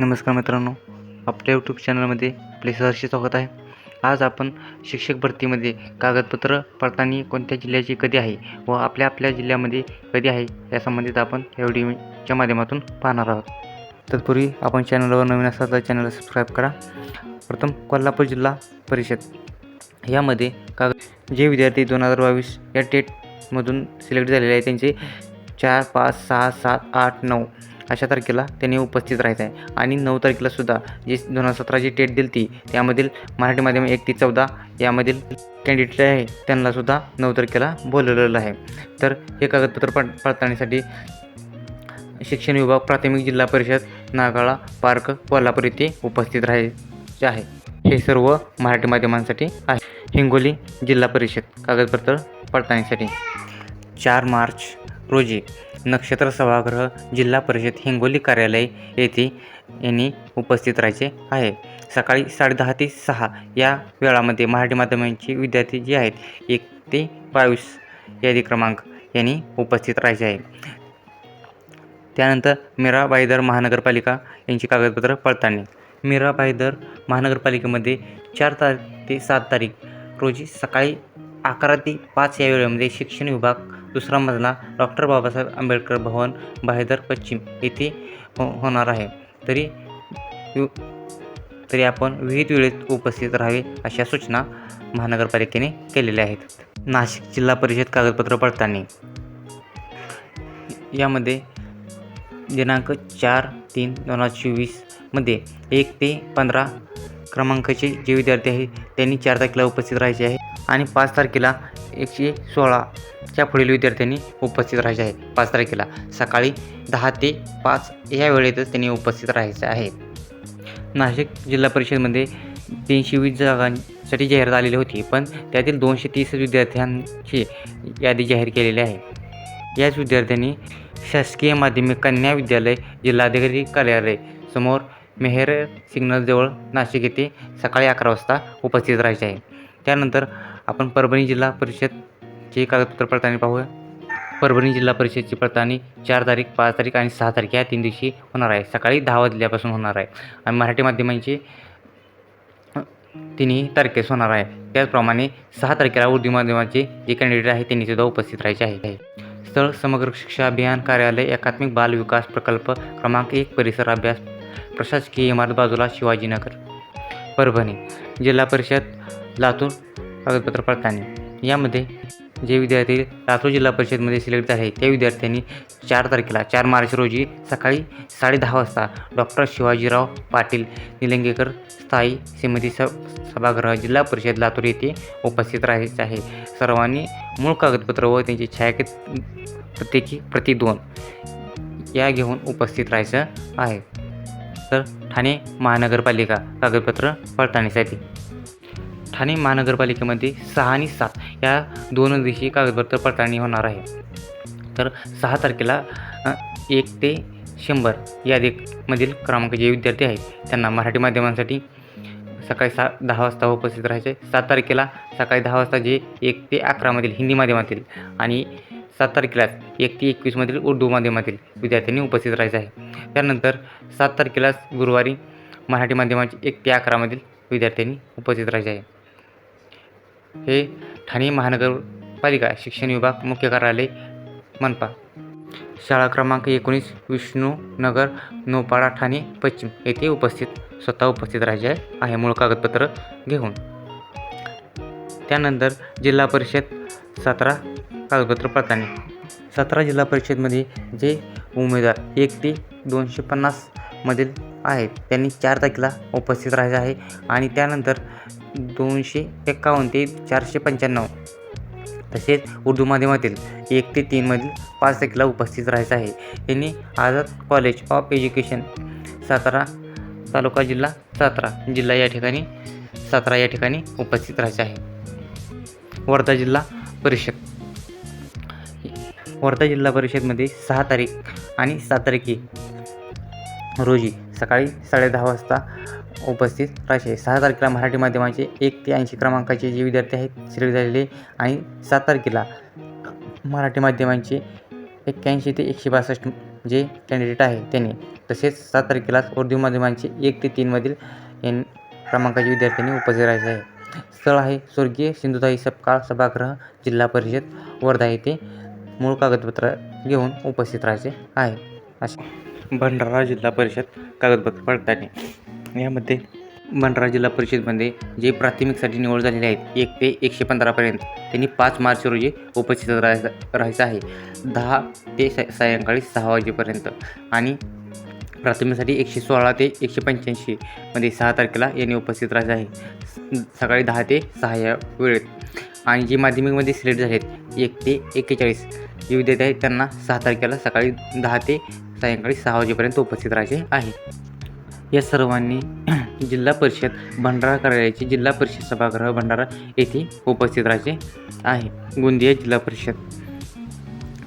नमस्कार मित्रांनो आपल्या यूट्यूब चॅनलमध्ये आपले सहर्ष स्वागत आहे. आज आपण शिक्षक भरतीमध्ये कागदपत्र पडताळणी कोणत्या जिल्ह्याची कधी आहे व आपल्या आपल्या जिल्ह्यामध्ये कधी आहे या संबंधित आपण या व्हिडिओच्या माध्यमातून पाहणार आहोत. तत्पूर्वी आपण चॅनलवर नवीन असाल तर चॅनलला सबस्क्राईब करा. प्रथम कोल्हापूर जिल्हा परिषद. यामध्ये कागद जे विद्यार्थी दोन हजार बावीस या टेटमधून सिलेक्ट झालेले आहे त्यांचे चार पाच सहा सात आठ नऊ अशा तारखेला त्यांनी उपस्थित राहायचं आहे आणि नऊ तारखेला सुद्धा जी दोन हजार सतराची टेट दिली ती त्यामधील मराठी माध्यम एक ते चौदा यामधील कॅन्डिडेट आहे त्यांनासुद्धा नऊ तारखेला बोलवलेलं आहे. तर हे कागदपत्र पड पडताळणीसाठी शिक्षण विभाग प्राथमिक जिल्हा परिषद नागाळा पार्क कोल्हापूर येथे उपस्थित राहायचे आहे. हे सर्व मराठी माध्यमांसाठी आहे. हिंगोली जिल्हा परिषद कागदपत्र पडताळणीसाठी. चार मार्च रोजी नक्षत्र सभागृह जिल्हा परिषद हिंगोली कार्यालय येथे यांनी उपस्थित राहायचे आहे. सकाळी साडेदहा ते सहा या वेळामध्ये मराठी माध्यमांचे विद्यार्थी जे आहेत एक ते बावीस यादी क्रमांक यांनी उपस्थित राहायचे आहे. त्यानंतर मीरा बाईदर महानगरपालिका यांची कागदपत्र पडताळणी. मीरा बाईदर महानगरपालिकेमध्ये चार तारीख ते सात तारीख रोजी सकाळी अकरा ते पाच या वेळेमध्ये शिक्षण विभाग दुसरा मजला डॉक्टर बाबासाहेब आंबेडकर भवन बाहेदर पश्चिम येथे हो होणार आहे. तरी यु- तरी आपण विहित वेळेत उपस्थित राहावे अशा सूचना महानगरपालिकेने केलेल्या आहेत. नाशिक जिल्हा परिषद कागदपत्र पडताळणी. यामध्ये दिनांक चार तीन दोन हजार चोवीसमध्ये एक ते पंधरा क्रमांकाचे जे विद्यार्थी आहेत त्यांनी चार तारखेला उपस्थित राहायचे आहे आणि पाच तारखेला एकशे सोळाच्या पुढील विद्यार्थ्यांनी उपस्थित राहायचे आहे. पाच तारखेला सकाळी दहा ते पाच या वेळेतच त्यांनी उपस्थित राहायचे आहे. नाशिक जिल्हा परिषदमध्ये तीनशे वीस जागांसाठी जाहिरात आलेली होती पण त्यातील दोनशे तीस विद्यार्थ्यांची यादी जाहीर केलेली आहे. याच विद्यार्थ्यांनी शासकीय माध्यमिक कन्या विद्यालय जिल्हाधिकारी कार्यालय समोर मेहेर सिग्नलजवळ नाशिक येथे सकाळी अकरा वाजता उपस्थित राहायचे आहे. त्यानंतर आपण परभणी जिल्हा परिषदची कागदपत्र पडताळणी पाहूया. परभणी जिल्हा परिषदची पडताळणी चार तारीख पाच तारीख आणि सहा तारीख या तीन दिवशी होणार आहे. सकाळी दहा वाजल्यापासून होणार आहे. आणि मराठी माध्यमांची तिन्ही तारखेस होणार आहे. त्याचप्रमाणे सहा तारखेला उर्दू माध्यमाचे जे कॅन्डिडेट आहे त्यांनी सुद्धा उपस्थित राहायचे आहे. स्थळ समग्र शिक्षा अभियान कार्यालय एकात्मिक बाल विकास प्रकल्प क्रमांक एक परिसर अभ्यास प्रशासकीय इमारत बाजूला शिवाजीनगर परभणी जिल्हा परिषद लातूर कागदपत्र पडताळणी. यामध्ये जे विद्यार्थी लातूर जिल्हा परिषदमध्ये सिलेक्ट झाले त्या विद्यार्थ्यांनी चार तारखेला चार मार्च रोजी सकाळी साडेदहा वाजता डॉक्टर शिवाजीराव पाटील निलंगेकर स्थायी समिती स सभागृह जिल्हा परिषद लातूर येथे उपस्थित राहायचे आहे. सर्वांनी मूळ कागदपत्र व त्यांची छायाकित प्रत्येकी प्रति दोन या घेऊन उपस्थित राहायचं आहे. तर ठाणे महानगरपालिका कागदपत्र पडताळणीसाठी. ठाणे महानगरपालिकेमध्ये सहा आणि सात या दोन दिवशी कागदपत्र पडताळणी होणार आहे. तर सहा तारखेला एक ते शंभर यादीमधील क्रमांक जे विद्यार्थी आहेत त्यांना मराठी माध्यमांसाठी सकाळी सा दहा वाजता उपस्थित राहायचे. सात तारखेला सकाळी दहा वाजता जे एक ते अकरामधील हिंदी माध्यमातील आणि सात तारखेलाच एक ते एकवीसमधील उर्दू माध्यमातील विद्यार्थ्यांनी उपस्थित राहायचं आहे. त्यानंतर सात तारखेला गुरुवारी मराठी माध्यमाचे एक ते अकरामधील विद्यार्थ्यांनी उपस्थित राहायचे आहे. हे ठाणे महानगरपालिका शिक्षण विभाग मुख्य कार्यालय मनपा. शाळा क्रमांक एकोणीस विष्णू नगर नोपाडा ठाणे पश्चिम येथे उपस्थित स्वतः उपस्थित राहायचे आहे. मूळ कागदपत्र घेऊन. त्यानंतर जिल्हा परिषद सतरा कागदपत्र पडताळणी सतरा जिल्हा परिषदमध्ये जे उमेदवार एक ते दोनशे पन्नासमधील आहेत त्यांनी चार तारखेला उपस्थित राहायचं आहे आणि त्यानंतर दोनशे एक्कावन्न ते चारशे पंच्याण्णव तसेच उर्दू माध्यमातील एक ते तीनमधील पाच तारखेला उपस्थित राहायचं आहे. यांनी Azad college of education Satara तालुका जिल्हा सातारा जिल्हा या ठिकाणी सातारा या ठिकाणी उपस्थित राहायचे आहे. वर्धा जिल्हा परिषद. वर्धा जिल्हा परिषदमध्ये सहा तारीख आणि सात तारखे रोजी सकाळी साडेदहा वाजता उपस्थित राहायचे सहा तारखेला मराठी माध्यमाचे एक ते ऐंशी क्रमांकाचे जे विद्यार्थी आहेत सिलेक्ट झालेले आणि सात तारखेला मराठी माध्यमांचे एक्क्याऐंशी ते एकशे बासष्ट जे कॅन्डिडेट आहे त्यांनी तसेच सात तारखेलाच उर्दू माध्यमांचे एक ते तीनमधील एन क्रमांकाचे विद्यार्थ्यांनी उपस्थित राहायचे आहे. स्थळ आहे स्वर्गीय सिंधुताई सपकाळ सभागृह जिल्हा परिषद वर्धा येथे मूळ कागदपत्र घेऊन उपस्थित राहायचे आहे असे. भंडारा जिल्हा परिषद कागदपत्र पडताळणी. यामध्ये भंडारा जिल्हा परिषदमध्ये जे प्राथमिकसाठी निवड झालेले आहेत एक ते एकशे पंधरापर्यंत त्यांनी पाच मार्च रोजी उपस्थित राहायचं राहायचं आहे. दहा ते सायंकाळी सहा वाजेपर्यंत आणि प्राथमिकसाठी एकशे सोळा ते एकशे पंच्याऐंशीमध्ये सहा तारखेला यांनी उपस्थित राहिले आहे. सकाळी दहा ते सहा या वेळेत. आणि जे माध्यमिकमध्ये सिलेक्ट झालेत एक ते एक्केचाळीस जे विद्यार्थी आहेत त्यांना सहा तारखेला सकाळी दहा ते सायंकाळी सहा वाजेपर्यंत उपस्थित राहायचे आहे. या सर्वांनी जिल्हा परिषद भंडारा कार्यालयाचे जिल्हा परिषद सभागृह भंडारा येथे उपस्थित राहायचे आहे. गोंदिया जिल्हा परिषद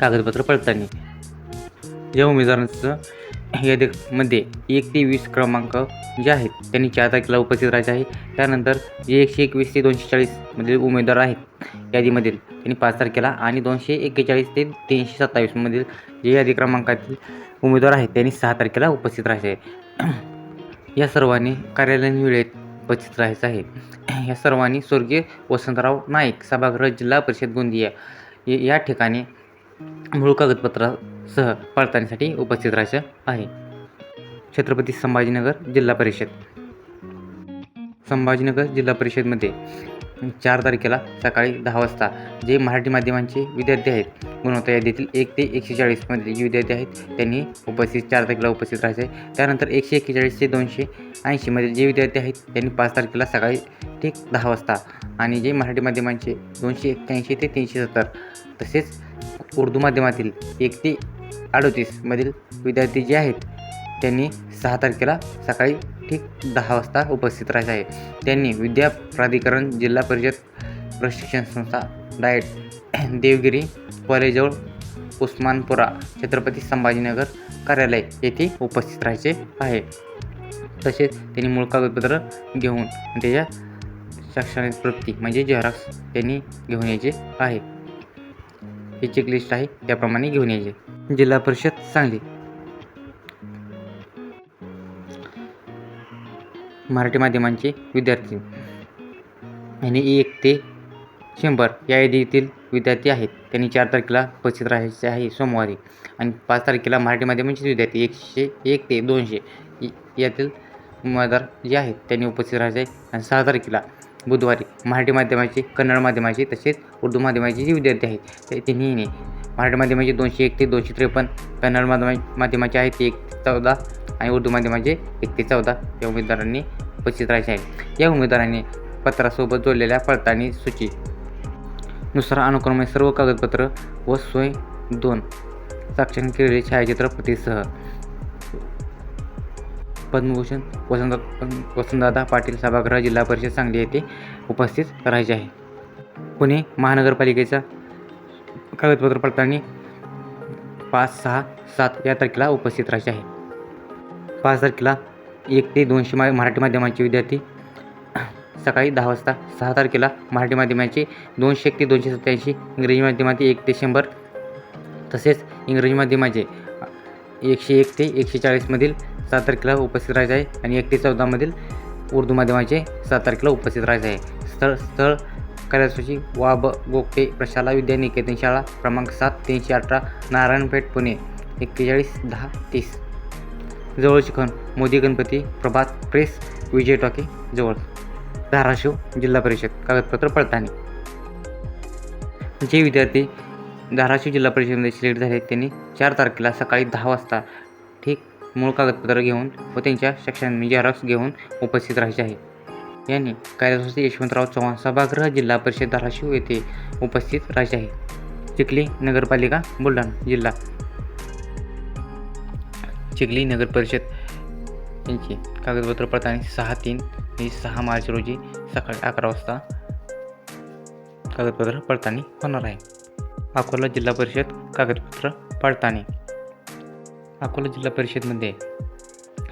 कागदपत्र पडताळणी. या उमेदवारांचं यादीमध्ये एक ते वीस क्रमांक जे आहेत त्यांनी चार तारखेला उपस्थित राहायचे आहे. त्यानंतर जे एकशे एकवीस ते दोनशे चाळीसमधील उमेदवार आहेत यादीमधील. त्यांनी पाच तारखेला आणि दोनशे एक्केचाळीस ते तीनशे सत्तावीसमधील जे यादी क्रमांकातील उमेदवार आहेत त्यांनी सहा तारखेला उपस्थित राहायचे आहे. या सर्वांनी कार्यालयीन वेळेत उपस्थित राहायचं आहे. या सर्वांनी स्वर्गीय वसंतराव नाईक सभागृह जिल्हा परिषद गोंदिया या- ठिकाणी मूळ सह पडताळणीसाठी उपस्थित राहायचं आहे. छत्रपती संभाजीनगर जिल्हा परिषद. संभाजीनगर जिल्हा परिषदमध्ये चार तारखेला सकाळी दहा वाजता जे मराठी माध्यमांचे विद्यार्थी आहेत गुणवत्ता यादीतील एक ते एकशे चाळीसमधले जे विद्यार्थी आहेत त्यांनी उपस्थित चार तारखेला उपस्थित राहायचे आहे त्यानंतर एकशे एक्केचाळीस ते दोनशे ऐंशीमध्ये जे विद्यार्थी आहेत त्यांनी पाच तारखेला सकाळी ठीक दहा वाजता आणि जे मराठी माध्यमांचे दोनशे एक्क्याऐंशी ते तीनशे सत्तर तसेच उर्दू माध्यमातील एक ते अडोतीसमधील विद्यार्थी जे आहेत त्यांनी सहा तारखेला सकाळी ठीक दहा वाजता उपस्थित राहायचे आहे. त्यांनी विद्या प्राधिकरण जिल्हा परिषद प्रशिक्षण संस्था डाएट देवगिरी कॉलेजजवळ उस्मानपुरा छत्रपती संभाजीनगर कार्यालय येथे उपस्थित राहायचे आहे. तसेच त्यांनी मूळ कागदपत्र घेऊन त्याच्या शैक्षणिक प्रगती म्हणजे झेरॉक्स त्यांनी घेऊन यायचे आहे. ही चेकलिस्ट आहे त्याप्रमाणे घेऊन यायचे. जिल्हा परिषद सांगली. मराठी माध्यमांचे विद्यार्थी. आणि एक ते शंभर या यादीतील विद्यार्थी आहेत. त्यांनी चार तारखेला उपस्थित राहायचे आहे सोमवारी. आणि पाच तारखेला मराठी माध्यमांचे विद्यार्थी एकशे एक ते दोनशे. यातील उमेदवार जे आहेत त्यांनी उपस्थित राहायचे आहे. आणि सहा तारखेला बुधवारी मराठी माध्यमाचे कन्नड माध्यमाचे तसेच उर्दू माध्यमाचे जे विद्यार्थी आहेत ते तिन्हीने मराठी माध्यमाचे दोनशे एक ते दोनशे त्रेपन्न कन्नड माध्यमा माध्यमाचे आहेत ते एक ते चौदा आणि उर्दू माध्यमाचे एक ते चौदा या उमेदवारांनी उपस्थित राहायचे आहे या उमेदवारांनी पत्रासोबत जोडलेल्या पडताळणी सूची. नुसार अनुक्रमे सर्व कागदपत्र व सोय दोन. साक्षण केलेले छायाचित्रपतीसह पद्मभूषण वसंत वसंतदादा पाटील सभागृह जिल्हा परिषद सांगली येथे उपस्थित राहायचे आहे. पुणे महानगरपालिकेचा कागदपत्र पडताळणी पाच सहा सात या तारखेला उपस्थित राहायचे आहे. पाच तारखेला एक ते दोनशे मा मराठी माध्यमांचे विद्यार्थी सकाळी दहा वाजता सहा तारखेला मराठी माध्यमाचे दोनशे एक ते दोनशे सत्त्याऐंशी इंग्रजी माध्यमाचे एक ते शंभर तसेच इंग्रजी माध्यमाचे एकशे एक ते एकशे चाळीसमधील सात तारखेला उपस्थित राहायचं आहे आणि एकतीस चौदामधील उर्दू माध्यमाचे सात तारखेला उपस्थित राहायचं आहे. स्थळ स्थळ कैलासवासी वाब गोगटे प्रशाला विद्यानिकेतन शाळा क्रमांक सात तीनशे अठरा नारायणपेठ पुणे एक्केचाळीस दहा तीस. जवळ शिखण मोदी गणपती प्रभात प्रेस विजय टॉके जवळ. धाराशिव जिल्हा परिषद कागदपत्र पडताळणी जे विद्यार्थी धाराशिव जिल्हा परिषदेमध्ये सिलेक्ट झाले त्यांनी चार तारखेला सकाळी दहा वाजता मूळ कागदपत्र घेऊन व त्यांच्या शैक्षणिक झेरॉक्स घेऊन उपस्थित राहायचे आहे. यांनी कैलासवासी यशवंतराव चव्हाण सभागृह जिल्हा परिषद धाराशिव येथे उपस्थित राहायचे आहे. चिखली नगरपालिका बुलढाणा जिल्हा. चिखली नगर परिषद. यांची कागदपत्र पडताळणी सहा तीन आणि सहा मार्च रोजी सकाळी अकरा वाजता कागदपत्र पडताळणी होणार आहे. अकोला जिल्हा परिषद कागदपत्र पडताळणी. अकोला जिल्हा परिषदमध्ये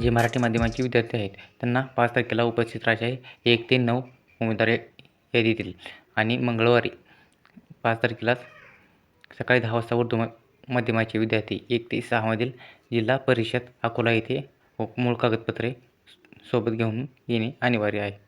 जे मराठी माध्यमाचे विद्यार्थी आहेत त्यांना पाच तारखेला उपस्थित राहायचे आहे. एक ते नऊ उमेदवार यादीतील आणि मंगळवारी पाच तारखेलाच सकाळी दहा वाजता उर्दू माध्यमाचे विद्यार्थी एक ते सहामधील जिल्हा परिषद अकोला येथे मूळ कागदपत्रे सोबत घेऊन येणे अनिवार्य आहे.